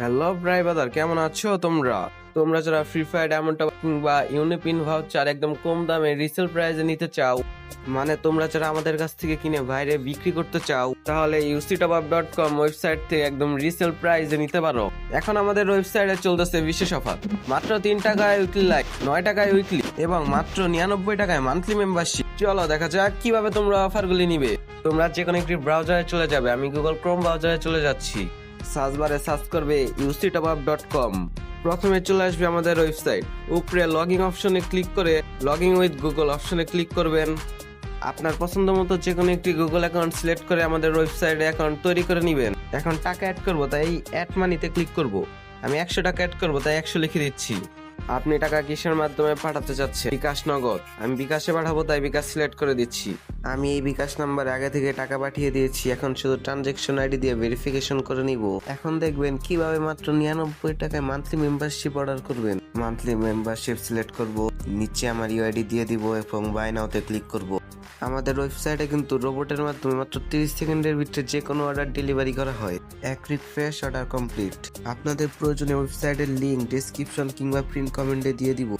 Hello ভাই বাদার কেমন আছো তোমরা? তোমরা যারা ফ্রি ফায়ার ডায়মন্ড কিংবা ইউনিপিন ভাউচার একদম কম দামে রিসেল প্রাইসে নিতে চাও মানে তোমরা যারা আমাদের কাছ থেকে কিনে বাইরে বিক্রি করতে চাও, তাহলে UC top dot com website থেকে একদম রিসেল প্রাইসে নিতে পারো। এখন আমাদের ওয়েবসাইটে চলতেছে বিশেষ অফার মাত্র তিন টাকায় উইকলি লাইক নয় টাকায় উইকলি এবং মাত্র নিরানব্বই টাকায় মান্থলি মেম্বারশিপ চলো, দেখা যাক কীভাবে তোমরা অফারগুলি নিবে। তোমরা যে কোনো একটি ব্রাউজারে চলে যাবে, আমি গুগল ক্রোম ব্রাউজারে চলে যাচ্ছি। সার্চ বারে সার্চ করবে ইউসি ডট কম প্রথমে চলে আসবে আমাদের ওয়েবসাইট। উপরে লগইন অপশনে ক্লিক করে লগইন উইথ গুগল অপশনে ক্লিক করবেন। আপনার পছন্দ মতো যে কোনো একটি গুগল অ্যাকাউন্ট সিলেক্ট করে আমাদের ওয়েবসাইটে অ্যাকাউন্ট তৈরি করে নেবেন। এখন টাকা অ্যাড করব, তাই অ্যাড মানিতে ক্লিক করব। আমি একশো টাকা অ্যাড করব, তাই একশো লিখে দিচ্ছি। আপনি টাকা কিসের মাধ্যমে পাঠাতে চাচ্ছেন? বিকাশ নগদ। আমি বিকাশে পাঠাবো, তাই বিকাশ সিলেক্ট করে দিচ্ছি। আমি এই বিকাশ নাম্বারে আগে থেকে টাকা পাঠিয়ে দিয়েছি, এখন শুধু ট্রানজেকশন আইডি দিয়ে ভেরিফিকেশন করে নিব। এখন দেখবেন কীভাবে মাত্র নিরানব্বই টাকায় মান্থলি মেম্বারশিপ অর্ডার করবেন। মান্থলি মেম্বারশিপ সিলেক্ট করব, নিচে আমার ইউআইডি দিয়ে দিব এবং বাই নাওতে ক্লিক করব। আমাদের ওয়েবসাইটে কিন্তু রোবটের মাধ্যমে মাত্র তিরিশ সেকেন্ডের ভিতরে যে কোনো অর্ডার ডেলিভারি করা হয়। এক রিফ্রেশ অর্ডার কমপ্লিট আপনাদের প্রয়োজনীয় ওয়েবসাইটের লিঙ্ক ডেসক্রিপশন কিংবা প্রিন্ট কমেন্টে দিয়ে দিব।